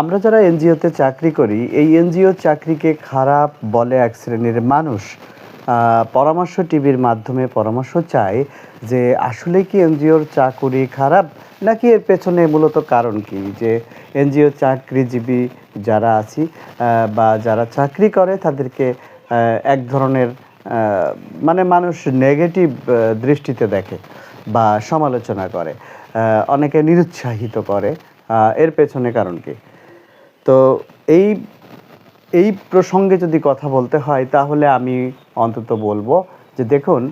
আমরা যারা এনজিওতে চাকরি করি, এই এনজিও চাকরিকে খারাপ বলে এক শ্রেণির মানুষ পরামর্শ টিভির মাধ্যমে পরামর্শ চায় যে আসলে কি এনজিওর চাকরি খারাপ, নাকি এর পেছনে মূলত কারণ কি? যে এনজিও চাকরিজীবী যারা আছি বা যারা চাকরি করে, তাদেরকে এক ধরনের মানে মানুষ নেগেটিভ দৃষ্টিতে দেখে বা সমালোচনা করে অনেকে নিরুৎসাহিত করে এর পেছনে কারণ কি? তো এই এই প্রসঙ্গে যদি কথা বলতে হয়, তাহলে আমি অন্তত বলব যে দেখুন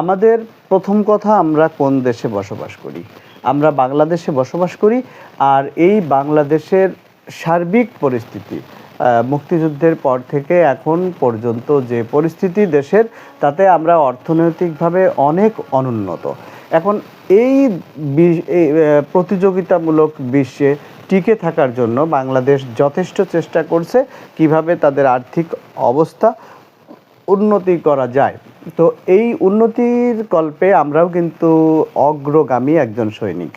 আমাদের প্রথম কথা আমরা কোন দেশে বসবাস করি? আমরা বাংলাদেশে বসবাস করি, আর এই বাংলাদেশের সার্বিক পরিস্থিতি মুক্তিযুদ্ধের পর থেকে এখন পর্যন্ত যে পরিস্থিতি দেশের, তাতে আমরা অর্থনৈতিকভাবে অনেক অনুন্নত। এখন এই প্রতিযোগিতামূলক বিশ্বে টিকে থাকার জন্য বাংলাদেশ যথেষ্ট চেষ্টা করছে কীভাবে তাদের আর্থিক অবস্থা উন্নতি করা যায়। তো এই উন্নতির কল্পে আমরাও কিন্তু অগ্রগামী একজন সৈনিক।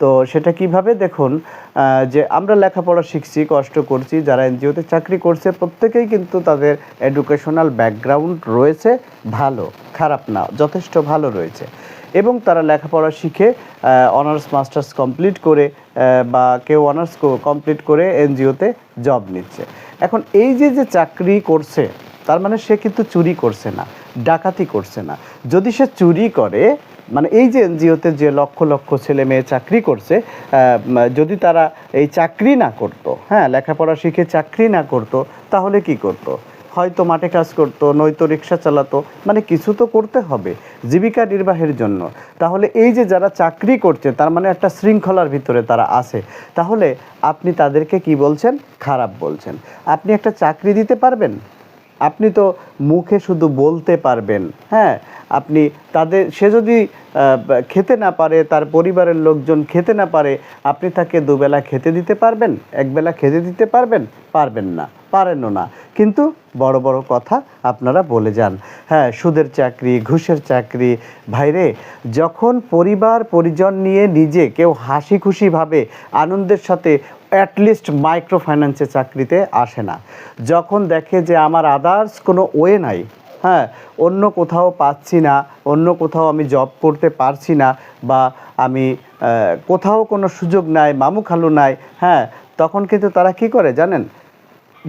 তো সেটা কীভাবে দেখুন যে আমরা লেখাপড়া শিখছি, কষ্ট করছি, যারা এনজিওতে চাকরি করছে, প্রত্যেকেই কিন্তু তাদের এডুকেশনাল ব্যাকগ্রাউন্ড রয়েছে ভালো, খারাপ না, যথেষ্ট ভালো রয়েছে। এবং তারা লেখাপড়া শিখে অনার্স, মাস্টার্স কমপ্লিট করে বা কেউ অনার্স কমপ্লিট করে এনজিওতে জব নিচ্ছে। এখন এই যে যে চাকরি করছে, তার মানে সে কিন্তু চুরি করছে না, ডাকাতি করছে না। যদি সে চুরি করে মানে এই যে এনজিওতে যে লক্ষ লক্ষ ছেলে মেয়ে চাকরি করছে যদি তারা এই চাকরি না করতো হ্যাঁ লেখাপড়া শিখে চাকরি না করতো, তাহলে কি করতো? হয়তো মাঠে কাজ করতো, নয়তো রিক্সা চালাতো মানে কিছু তো করতে হবে জীবিকা নির্বাহের জন্য। তাহলে এই যে যারা চাকরি করছে, তার মানে একটা শৃঙ্খলার ভিতরে তারা আছে। তাহলে আপনি তাদেরকে কি বলছেন? খারাপ বলছেন। আপনি একটা চাকরি দিতে পারবেন? আপনি তো মুখে শুধু বলতে পারবেন হ্যাঁ? আপনি তাদের, সে যদি খেতে না পারে, তার পরিবারের লোকজন খেতে না পারে, আপনি তাকে দুবেলা খেতে দিতে পারবেন? একবেলা খেতে দিতে পারবেন? পারবেন না, পারেনও না। কিন্তু বড় বড় কথা আপনারা বলে যান। হ্যাঁ সুদের চাকরি, ঘুষের চাকরি, ভাইরে, যখন পরিবার পরিজন নিয়ে নিজে কেউ হাসি খুশিভাবে আনন্দের সাথে অ্যাটলিস্ট মাইক্রো ফাইন্যান্সে চাকরিতে আসে না, যখন দেখে যে আমার আদার্স কোনো ওয়ে নাই হ্যাঁ অন্য কোথাও পাচ্ছি না, অন্য কোথাও আমি জব করতে পারছি না বা আমি কোথাও কোনো সুযোগ নাই, মামু খালু নাই হ্যাঁ তখন কিন্তু তারা কি করে জানেন?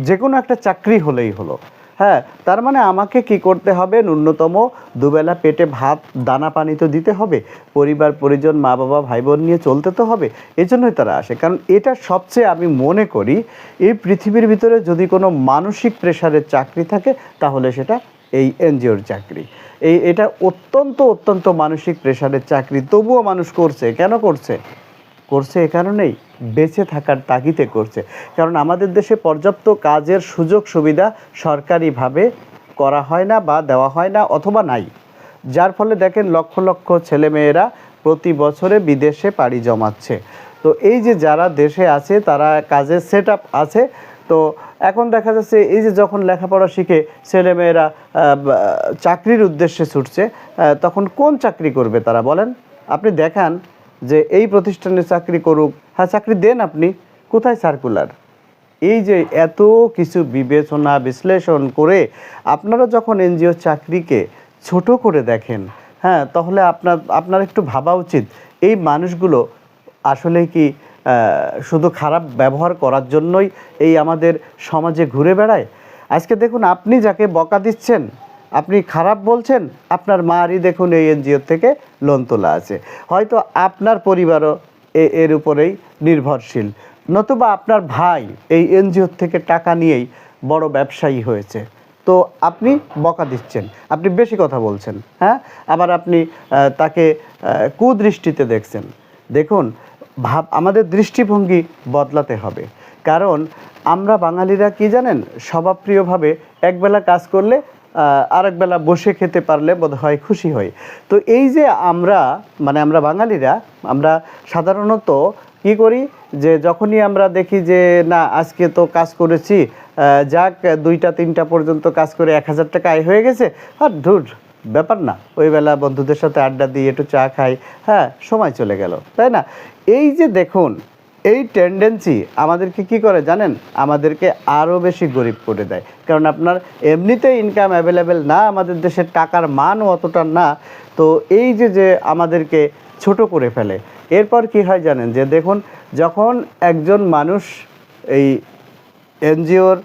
যে কোনো একটা চাকরি হলেই হলো। হ্যাঁ তার মানে আমাকে কি করতে হবে? ন্যূনতম দুবেলা পেটে ভাত, দানা পানি তো দিতে হবে। পরিবার, পরিজন মা বাবা ভাই বোন নিয়ে চলতে তো হবে। এজন্যই তারা আসে। কারণ এটা সবচেয়ে আমি মনে করি, এই পৃথিবীর ভিতরে যদি কোনো মানসিক প্রেশারের চাকরি থাকে, তাহলে সেটা এই এনজিওর চাকরি। এই, এটা অত্যন্ত অত্যন্ত মানসিক প্রেশারের চাকরি। তবুও মানুষ করছে। কেন করছে? করছে এ কারণেই। বেঁচে থাকার তাগিদে করছে। কারণ আমাদের দেশে পর্যাপ্ত কাজের সুযোগ সুবিধা সরকারিভাবে করা হয় না বা দেওয়া হয় না অথবা নাই। যার ফলে দেখেন লক্ষ লক্ষ ছেলেমেয়েরা প্রতি বছরে বিদেশে পাড়ি জমাচ্ছে। তো এই যে যারা দেশে আছে, তারা কাজের সেট আছে তো এখন দেখা যাচ্ছে এই যে যখন লেখাপড়া শিখে ছেলেমেয়েরা চাকরির উদ্দেশ্যে ছুটছে তখন কোন চাকরি করবে তারা বলেন? আপনি দেখান যে এই প্রতিষ্ঠানে চাকরি করুক। হ্যাঁ চাকরি দেন আপনি। কোথায় সার্কুলার এই যে এত কিছু বিবেচনা, বিশ্লেষণ করে আপনারা যখন এনজিও চাকরিকে ছোট করে দেখেন হ্যাঁ তাহলে আপনার আপনার একটু ভাবা উচিত, এই মানুষগুলো আসলে কি শুধু খারাপ ব্যবহার করার জন্যই এই আমাদের সমাজে ঘুরে বেড়ায়। আজকে দেখুন আপনি যাকে বকা দিচ্ছেন, আপনি খারাপ বলছেন, আপনার মারই দেখুন এই এনজিও থেকে লোন তোলা আছে। হয়তো আপনার পরিবারও এর উপরেই নির্ভরশীল। নতুবা আপনার ভাই এই এনজিওর থেকে টাকা নিয়েই বড় ব্যবসায়ী হয়েছে। তো আপনি বকা দিচ্ছেন, আপনি বেশি কথা বলছেন হ্যাঁ? আবার আপনি তাকে কুদৃষ্টিতে দেখছেন। দেখুন ভাব আমাদের দৃষ্টিভঙ্গি বদলাতে হবে। কারণ আমরা বাঙালিরা কি জানেন? স্বভাবপ্রিয়ভাবে একবেলা কাজ করলে আহ, আরেক বেলা বসে খেতে পারলে বোধ হয় খুশি হই। তো এই যে আমরা মানে আমরা বাঙালিরা আমরা সাধারণত কি করি? যে যখনই আমরা দেখি যে না আজকে তো কাজ করেছি যাক দুইটা তিনটা পর্যন্ত কাজ করে এক হাজার টাকা আয় হয়ে গেছে আর ধুর ব্যাপার না। ওই বেলা বন্ধুদের সাথে আড্ডা দিয়ে একটু চা খাই হ্যাঁ সময় চলে গেল, তাই না? এই যে দেখুন, এই টেন্ডেন্সি আমাদেরকে কি করে জানেন? আমাদেরকে আরও বেশি গরিব করে দেয়। কারণ আপনার এমনিতে ইনকাম অ্যাভেলেবেল না, আমাদের দেশের টাকার মানও অতটা না। তো এই যে যে আমাদেরকে ছোট করে ফেলে, এরপর কি হয় জানেন? যে দেখুন, যখন একজন মানুষ এই এনজিওর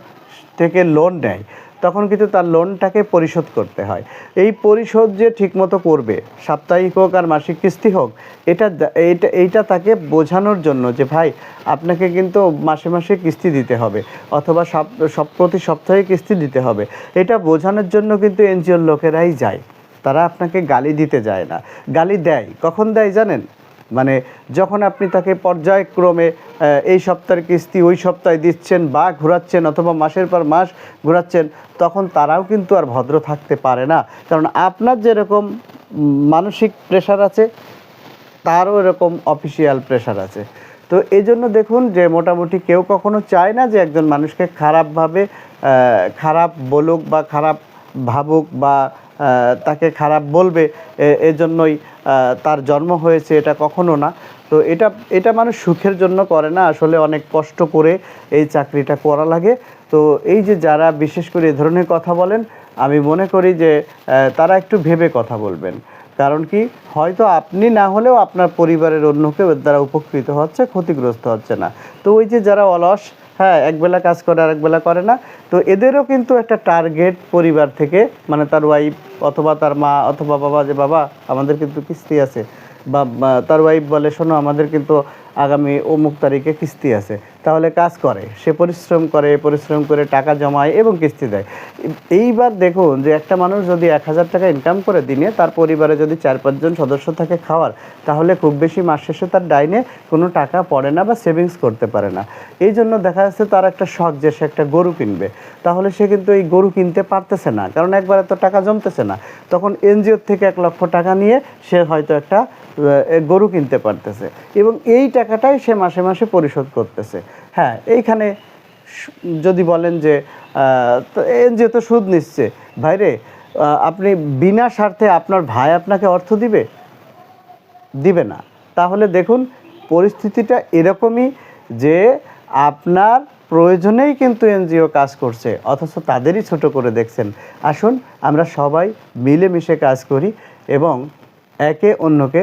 থেকে লোন নেয় তখন কিন্তু তার লোনটাকে পরিশোধ করতে হয়। এই পরিশোধ যে ঠিকমতো করবে, সাপ্তাহিক হোক আর মাসিক কিস্তি হোক, এটা এইটা এইটা তাকে বোঝানোর জন্য যে, ভাই, আপনাকে কিন্তু মাসে মাসে কিস্তি দিতে হবে অথবা সব, প্রতি সপ্তাহে কিস্তি দিতে হবে। এটা বোঝানোর জন্য কিন্তু এনজিওর লোকেরাই যায়। তারা আপনাকে গালি দিতে যায় না। গালি দেয়। কখন দেয় জানেন? মানে যখন আপনি তাকে পর্যায়ক্রমে এই সপ্তাহের কিস্তি ওই সপ্তাহে দিচ্ছেন বা ঘোরাচ্ছেন অথবা মাসের পর মাস ঘোরাচ্ছেন, তখন তারাও কিন্তু আর ভদ্র থাকতে পারে না। কারণ আপনার যেরকম মানসিক প্রেশার আছে, তারও এরকম অফিসিয়াল প্রেশার আছে। তো এই জন্য দেখুন যে মোটামুটি কেউ কখনো চায় না যে একজন মানুষকে খারাপভাবে খারাপ বলুক বা খারাপ ভাবুক বা তাকে খারাপ বলবে এজন্যই তার জন্ম হয়েছে, এটা কখনো না। তো এটা এটা মানুষ সুখের জন্য করে না, আসলে অনেক কষ্ট করে এই চাকরিটা করা লাগে। তো এই যে যারা বিশেষ করে এ ধরনের কথা বলেন, আমি মনে করি যে তারা একটু ভেবে কথা বলবেন। কারণ কি, হয়তো আপনি না হলেও আপনার পরিবারের অন্য কেউ দ্বারা উপকৃত হচ্ছে, ক্ষতিগ্রস্ত হচ্ছে না। তো ওই যে যারা অলস হ্যাঁ একবেলা কাজ করে আর একবেলা করে না। তো এদেরও কিন্তু একটা টার্গেট পরিবার থেকে মানে তার ওয়াইফ অথবা তার মা অথবা বাবা, যে বাবা, আমাদের কিন্তু কিস্তি আছে। বা তার ওয়াইফ বলে, শোনো, আমাদের কিন্তু আগামী অমুক তারিখে কিস্তি আছে। তাহলে কাজ করে। সে পরিশ্রম করে পরিশ্রম করে টাকা জমায় এবং কিস্তি দেয়। এইবার দেখুন যে একটা মানুষ যদি এক হাজার টাকা ইনকাম করে দিনে, তার পরিবারে যদি চার পাঁচজন সদস্য থাকে খাওয়ার, তাহলে খুব বেশি মাস শেষে তার ডাইনে কোনো টাকা পড়ে না বা সেভিংস করতে পারে না। এই জন্য দেখা যাচ্ছে তার একটা শখ যে সে একটা গরু কিনবে। তাহলে সে কিন্তু এই গরু কিনতে পারতেছে না। কারণ একবারে তো টাকা জমতেছে না। তখন এনজিওর থেকে এক লক্ষ টাকা নিয়ে সে হয়তো একটা গরু কিনতে পারতেছে। এবং এই টাকাটাই সে মাসে মাসে পরিশোধ করতেছে। হ্যাঁ এইখানে যদি বলেন যে এনজিও তো সুদ নিচ্ছে। ভাইরে আপনি বিনা স্বার্থে আপনার ভাই আপনাকে অর্থ দিবে? দিবে না। তাহলে দেখুন, পরিস্থিতিটা এরকমই যে আপনার প্রয়োজনেই কিন্তু এনজিও কাজ করছে, অথচ তাদেরই ছোট করে দেখছেন। আসুন, আমরা সবাই মিলেমিশে কাজ করি এবং একে অন্যকে